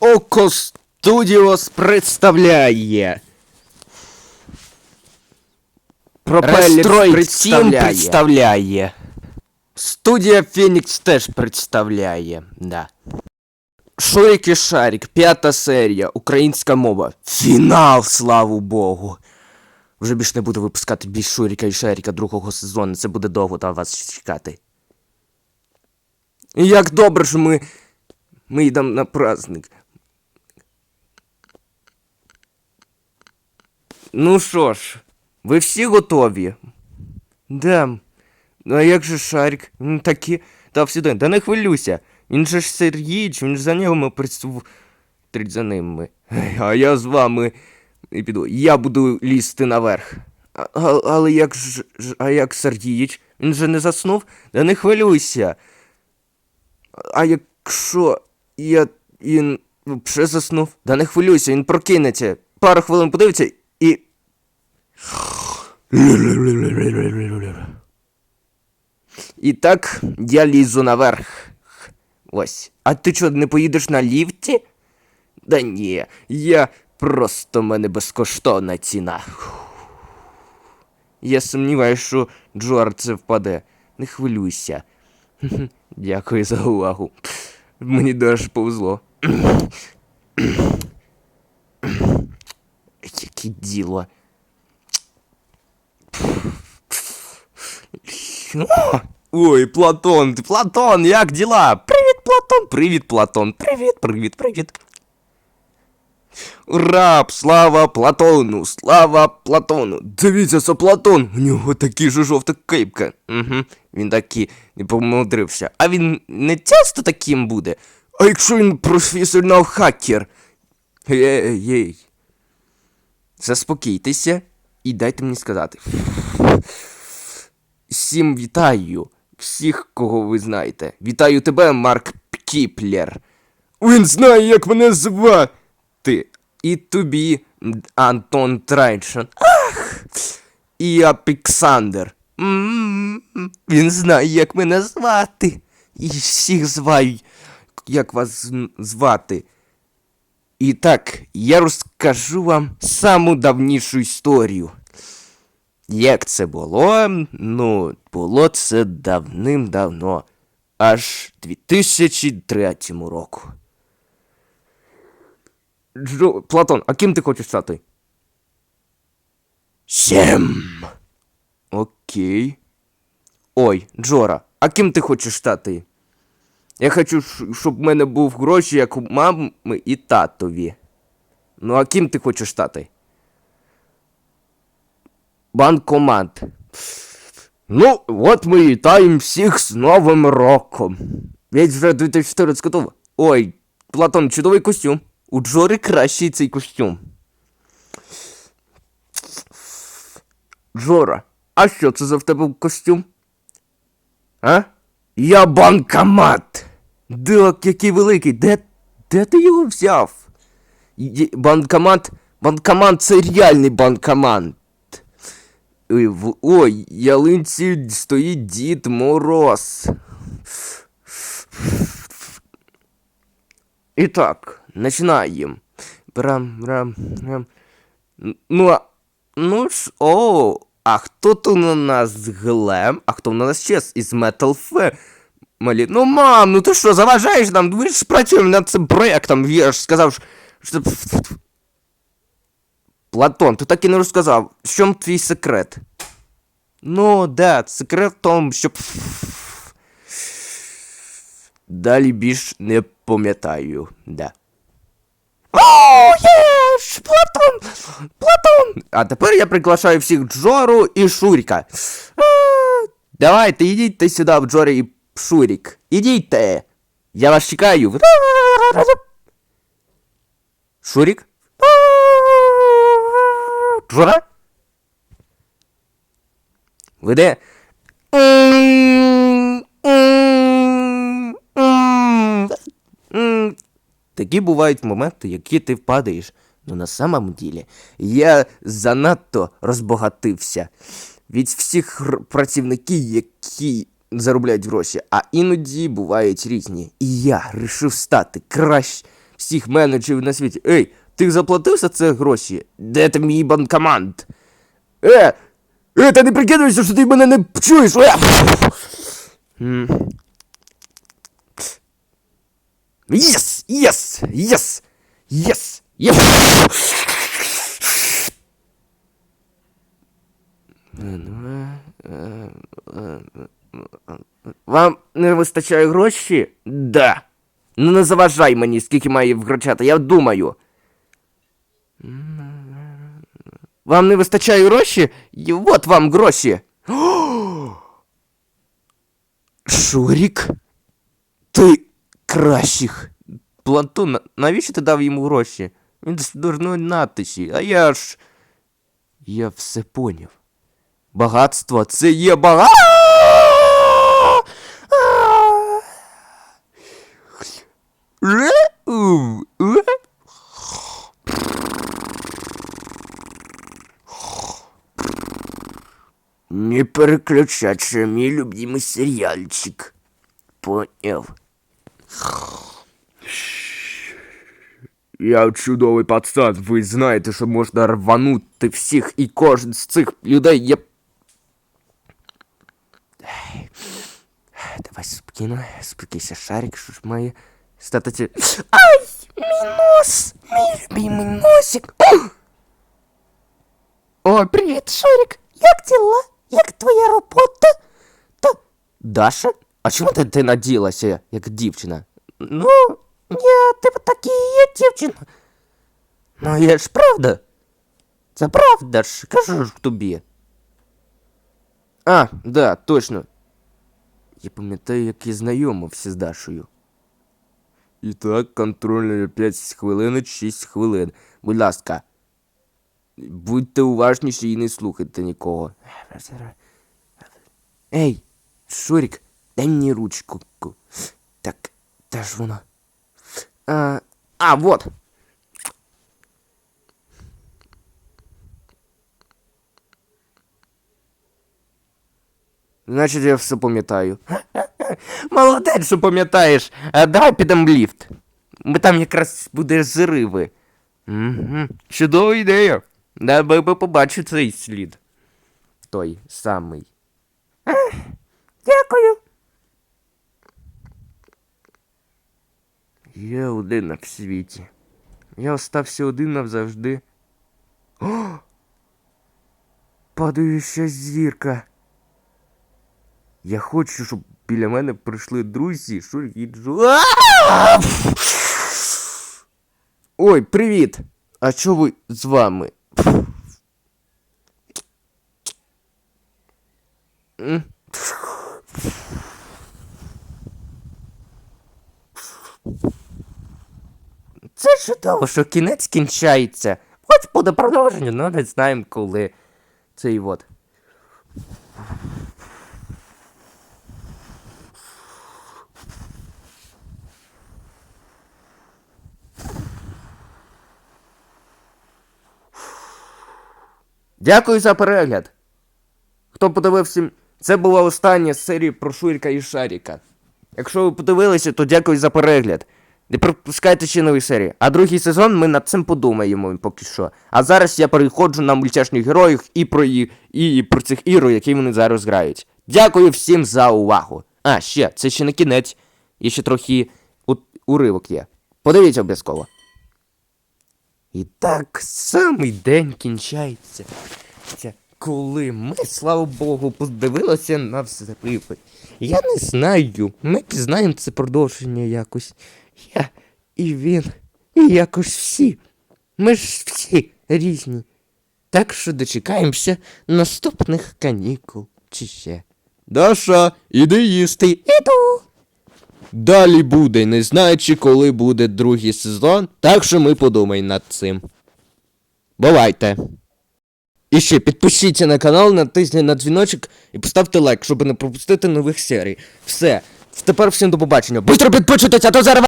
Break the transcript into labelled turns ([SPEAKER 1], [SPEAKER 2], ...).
[SPEAKER 1] Око Студіос представляє. Пропеллер представляє.
[SPEAKER 2] Представляє.
[SPEAKER 1] Студія Фенікс теж представляє. Да. Шурик і Шарик, п'ята серія, українська мова. Фінал, слава Богу. Вже більш не буду випускати більш Шурика і Шарика другого сезону. Це буде довго там вас чекати. І як добре, що ми. Ми йдемо на праздник. Ну що ж, ви всі готові? Да. Ну а як же Шарик? Такі дав сюди. Да не хвилюйся. Він же ж Сергійч, він ж за нього присутить за ними. А я з вами і піду. Я буду лізти наверх. А, а- але як ж- а як Сергійч? Він же не заснув? Да не хвилюйся. А якщо я він вже заснув? Да не хвилюйся, він прокинеться. Пару хвилин подивиться і. Так я лізу наверх. Ось. А ти що, не поїдеш на ліфті? Да ні, я просто мене безкоштовна ціна. Я сумніваюся, що Джоар це впаде. Не хвилюйся. Дякую за увагу. Мені дуже повезло. Яке діло. Ой, Платон, Платон, як діла? Привіт, Платон, привіт, Платон, привіт, привіт, привіт. Ура! Слава Платону! Слава Платону! Дивіться, це Платон! У нього такі ж жовта кипка. Угу. Він таки не помудрився. А він не часто таким буде. А якщо він професіонал хакер? Ей, ей. Заспокійтеся і дайте мені сказати. Всім вітаю. Всіх, кого ви знаєте. Вітаю тебе, Марк Кіплер. Він знає, як мене звати. І тобі, Антон Трайшин. Ах! І Апіксандр. Він знає, як мене звати. І всіх зваю, як вас звати. І так, я розкажу вам саму давнішу історію. Як це було? Ну, було це давним-давно, аж 2003 року. Джо... Платон, а ким ти хочеш стати? Сем. Окей. Ой, Джора, а ким ти хочеш стати? Я хочу, щоб в мене був гроші, як у мами і татові. Ну, а ким ти хочеш стати? Банкомат. Ну, от ми вітаємо всіх з Новим роком. Ведь вже 2014 готово. Ой, Платон, чудовий костюм. У Джори кращий цей костюм. Джора, а що це за в тебе костюм? А? Я банкомат. Дак, який великий. Де, де ти його взяв? Банкомат. Банкомат це реальний банкомат. Ой, ялинці стоїть Дід Мороз. І так, починаємо. Брам, брам, брам. Ну, а, ну ж, о, а хто тут у нас Глем? А хто у нас чес із Metal Family? Ну, мам, ну ти що, заважаєш нам? Ви ж працюємо над цим проєктом, я ж сказав, що... Платон, ти так і не розказав, в чому твій секрет? Ну, да, секрет в тому, щоб. Далі більш не пам'ятаю, да. О, єш! Платон! Платон! А тепер я приглашаю всіх Джору і Шуріка. А, Давайте, ідіть сюди в Джорі і Шурік. Ідіть! Я вас чекаю. Шурік? Джора? Ви де? Такі бувають моменти, які ти впадаєш. Ну на самом ділі я занадто розбогатився від всіх працівників, які заробляють гроші, а іноді бувають різні. І я вирішив стати краще всіх менеджерів на світі. Ей, ти заплатив за це гроші? Де ти мій банкомат? Е! Е, та не прикидуйся, що ти мене не чуєш! Е! Єс! Єс! Єс! Єс! Єс! Вам не вистачає гроші? Да. Ну не заважай мені, скільки має вграчати, я думаю. Вам не вистачає гроші? І от вам гроші. Шурік? Ти кращих. Платон, на- навіщо ти дав йому гроші? Він з дурної натиші, а я ж. Я все поняв. Багатство це є бага. Не переключаться, мій любимый сериальчик. Поняв. Я чудовий пацан, ви знаєте, що можна рванути всіх і кожен з цих людей є. Давай спокійно, спокійся, шарик, що ж має стати ці... Ай! Мій нос! Мій любимий носик! О, привіт, Шарик! Як діла? Як твоя робота? Та... Даша? А чому ти, ти наділася, як дівчина? Ну, я типу таки є дівчина. Ну, я ж правда. Це правда ж, кажу ж тобі. А, да, точно. Я пам'ятаю, як я знайомився з Дашою. І так, контрольно 5 хвилин, 6 хвилин. Будь ласка. Будьте уважніші і не слухайте нікого. Ей, Шурік, дай мені ручку. Так, де ж вона? А, а вот. Значить, я все пам'ятаю. Молодець, що пам'ятаєш. А давай підемо в ліфт. Бо там якраз буде зриви. Угу. Чудова ідея. Дай би побачу цей слід. Той самий. Дякую. Я один на світі. Я остався один навзавжди. О! Падаюча зірка. Я хочу, щоб біля мене прийшли друзі, Шурік і. Ой, привіт! А що ви з вами? Це чудово, що кінець кінчається. Хоч буде продовження, але не знаємо коли. Цей от. Дякую за перегляд. Хто подивився, це була остання серія про Шуріка і Шаріка. Якщо ви подивилися, то дякую за перегляд. Не пропускайте ще нові серії. А другий сезон ми над цим подумаємо поки що. А зараз я переходжу на мультяшних героїв і про і, і про цих ігор, які вони зараз грають. Дякую всім за увагу. А, ще, це ще не кінець. І ще трохи у, уривок є. Подивіться обов'язково. І так самий день кінчається. Коли ми, слава Богу, подивилися на все взриви. Я не знаю. Ми пізнаємо це продовження якось. Я і він, і якось всі. Ми ж всі різні. Так що дочекаємося наступних канікул чи ще. Даша, іди їсти. Іду. Далі буде, не знаючи, коли буде другий сезон, так що ми подумаємо над цим. Бувайте! І ще підпишіться на канал, натисніть на дзвіночок і поставте лайк, щоб не пропустити нових серій. Все. Тепер всім до побачення. Быстро підпишитеся, а то зараз.